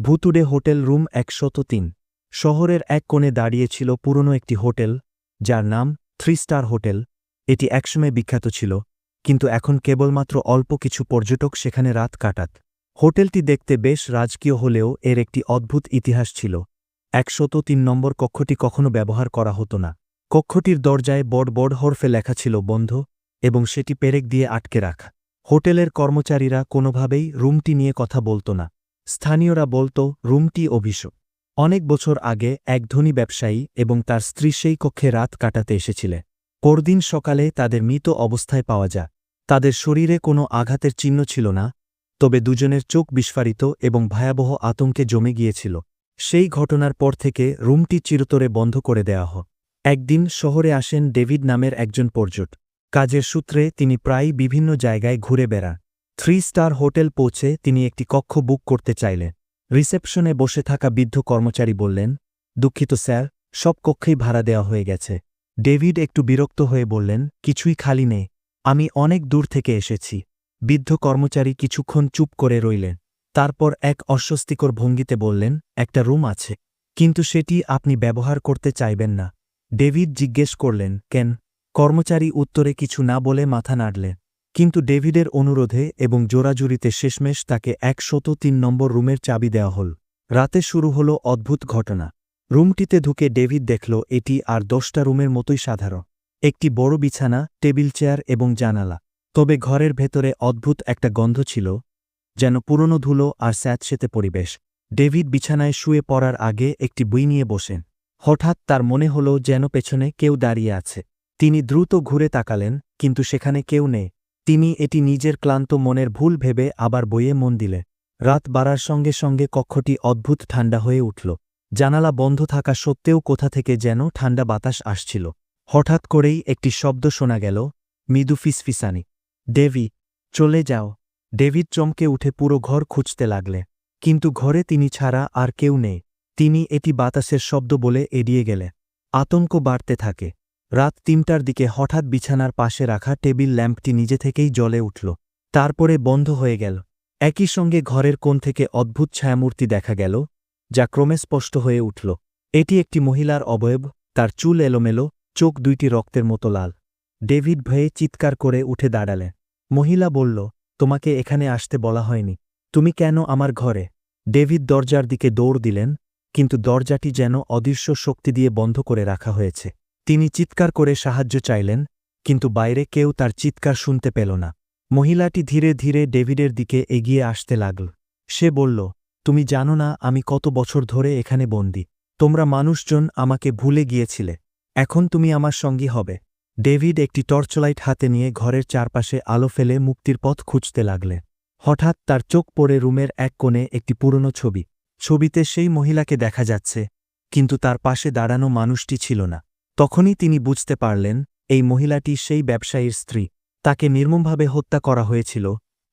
ভুতুড়ে hotel room একশত তিন। শহরের এক কোণে দাঁড়িয়েছিল পুরনো একটি হোটেল, যার নাম থ্রি স্টার হোটেল। এটি একসময় বিখ্যাত ছিল, কিন্তু এখন কেবলমাত্র অল্প কিছু পর্যটক সেখানে রাত কাটাত। হোটেলটি দেখতে বেশ রাজকীয় হলেও এর একটি অদ্ভুত ইতিহাস ছিল। একশত তিন নম্বর কক্ষটি কখনো ব্যবহার করা হতো না। কক্ষটির দরজায় বড় বড় হরফে লেখা ছিল বন্ধ, এবং সেটি পেরেক দিয়ে আটকে রাখা। হোটেলের কর্মচারীরা কোনোভাবেই রুমটি নিয়ে কথা বলতো না। স্থানীয়রা বলতো, রুমটি অভিশপ। অনেক বছর আগে এক ধনী ব্যবসায়ী এবং তার স্ত্রী সেই কক্ষে রাত কাটাতে এসেছিলে। পরদিন সকালে তাদের মৃত অবস্থায় পাওয়া যায়। তাদের শরীরে কোনো আঘাতের চিহ্ন ছিল না, তবে দুজনের চোখ বিস্ফারিত এবং ভয়াবহ আতঙ্কে জমে গিয়েছিল। সেই ঘটনার পর থেকে রুমটি চিরতরে বন্ধ করে দেওয়া হয়। একদিন শহরে আসেন ডেভিড নামের একজন পর্যট। কাজের সূত্রে তিনি প্রায়ই বিভিন্ন জায়গায় ঘুরে বেড়ান। থ্রি স্টার হোটেল পৌঁছে তিনি একটি কক্ষ বুক করতে চাইলেন। রিসেপশনে বসে থাকা বৃদ্ধ কর্মচারী বললেন, দুঃখিত স্যার, সব কক্ষেই ভাড়া দেওয়া হয়ে গেছে। ডেভিড একটু বিরক্ত হয়ে বললেন, কিছুই খালি নেই, আমি অনেক দূর থেকে এসেছি। বৃদ্ধ কর্মচারী কিছুক্ষণ চুপ করে রইলেন। তারপর এক অস্বস্তিকর ভঙ্গিতে বললেন, একটা রুম আছে, কিন্তু সেটি আপনি ব্যবহার করতে চাইবেন না। ডেভিড জিজ্ঞেস করলেন, কেন? কর্মচারী উত্তরে কিছু না বলে মাথা নাড়লেন। কিন্তু ডেভিডের অনুরোধে এবং জোরাজুরিতে শেষমেশ তাকে একশত তিন নম্বর রুমের চাবি দেওয়া হল। রাতে শুরু হল অদ্ভুত ঘটনা। রুমটিতে ঢুকে ডেভিড দেখল এটি আর দশটা রুমের মতোই সাধারণ। একটি বড় বিছানা, টেবিল চেয়ার এবং জানালা। তবে ঘরের ভেতরে অদ্ভুত একটা গন্ধ ছিল, যেন পুরনো ধুলো আর স্যাঁতসেতে পরিবেশ। ডেভিড বিছানায় শুয়ে পড়ার আগে একটি বই নিয়ে বসেন। হঠাৎ তার মনে হল যেন পেছনে কেউ দাঁড়িয়ে আছে। তিনি দ্রুত ঘুরে তাকালেন, কিন্তু সেখানে কেউ নেই। তিনি এটি নিজের ক্লান্ত মনের ভুল ভেবে আবার বইয়ে মন দিলে। রাত বাড়ার সঙ্গে সঙ্গে কক্ষটি অদ্ভুত ঠান্ডা হয়ে উঠল। জানালা বন্ধ থাকা সত্ত্বেও কোথা থেকে যেন ঠান্ডা বাতাস আসছিল। হঠাৎ করেই একটি শব্দ শোনা গেল, মৃদু ফিসফিসানি। ডেভি, চলে যাও। ডেভিড চমকে উঠে পুরো ঘর খুঁজতে লাগলে। কিন্তু ঘরে তিনি ছাড়া আর কেউ নেই। তিনি এটি বাতাসের শব্দ বলে এড়িয়ে গেলে। আতঙ্ক বাড়তে থাকে। রাত তিনটার দিকে হঠাৎ বিছানার পাশে রাখা টেবিল ল্যাম্পটি নিজে থেকেই জ্বলে উঠল। তারপরে বন্ধ হয়ে গেল। একই সঙ্গে ঘরের কোণ থেকে অদ্ভুত ছায়ামূর্তি দেখা গেল, যা ক্রমে স্পষ্ট হয়ে উঠল। এটি একটি মহিলার অবয়ব, তার চুল এলোমেলো, চোখ দুইটি রক্তের মতো লাল। ডেভিড ভয়ে চিৎকার করে উঠে দাঁড়ালেন। মহিলা বলল, তোমাকে এখানে আসতে বলা হয়নি। তুমি কেন আমার ঘরে? ডেভিড দরজার দিকে দৌড় দিলেন, কিন্তু দরজাটি যেন অদৃশ্য শক্তি দিয়ে বন্ধ করে রাখা হয়েছে। তিনি চিৎকার করে সাহায্য চাইলেন, কিন্তু বাইরে কেউ তার চিৎকার শুনতে পেল না। মহিলাটি ধীরে ধীরে ডেভিডের দিকে এগিয়ে আসতে লাগল। সে বলল, তুমি জানো না আমি কত বছর ধরে এখানে বন্দি। তোমরা মানুষজন আমাকে ভুলে গিয়েছিলে। এখন তুমি আমার সঙ্গী হবে। ডেভিড একটি টর্চলাইট হাতে নিয়ে ঘরের চারপাশে আলো ফেলে মুক্তির পথ খুঁজতে লাগলে। হঠাৎ তার চোখ পড়ে রুমের এক কোণে একটি পুরনো ছবি। ছবিতে সেই মহিলাকে দেখা যাচ্ছে, কিন্তু তার পাশে দাঁড়ানো মানুষটি ছিল না। তখনই তিনি বুঝতে পারলেন, এই মহিলাটি সেই ব্যবসায়ীর স্ত্রী। তাকে নির্মমভাবে হত্যা করা হয়েছিল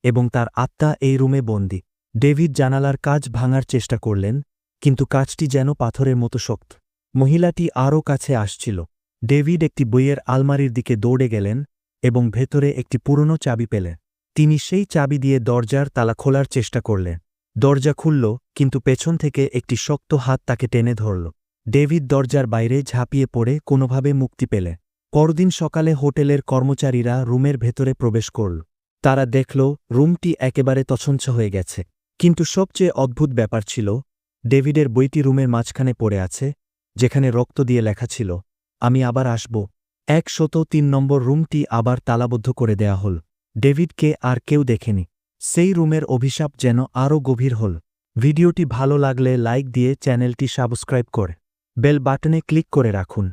এবং তার আত্মা এই রুমে বন্দী। ডেভিড জানালার কাজ ভাঙার চেষ্টা করলেন, কিন্তু কাজটি যেন পাথরের মতো শক্ত। মহিলাটি আরও কাছে আসছিল। ডেভিড একটি বইয়ের আলমারির দিকে দৌড়ে গেলেন এবং ভেতরে একটি পুরনো চাবি পেলেন। তিনি সেই চাবি দিয়ে দরজার তালা খোলার চেষ্টা করলেন। দরজা খুলল, কিন্তু পেছন থেকে একটি শক্ত হাত তাকে টেনে ধরল। ডেভিড দরজার বাইরে ঝাঁপিয়ে পড়ে কোনোভাবে মুক্তি পেলে। পরদিন সকালে হোটেলের কর্মচারীরা রুমের ভেতরে প্রবেশ করল। তারা দেখল, রুমটি একেবারে তছঞ্ছ হয়ে গেছে। কিন্তু সবচেয়ে অদ্ভুত ব্যাপার ছিল, ডেভিডের বইটি রুমের মাঝখানে পড়ে আছে, যেখানে রক্ত দিয়ে লেখা ছিল, আমি আবার আসব। এক শত তিন নম্বর রুমটি আবার তালাবদ্ধ করে দেয়া হল। ডেভিডকে আর কেউ দেখেনি। সেই রুমের অভিশাপ যেন আরও গভীর হল। ভিডিওটি ভালো লাগলে লাইক দিয়ে চ্যানেলটি সাবস্ক্রাইব করে। বেল বাটনে ক্লিক করে রাখুন।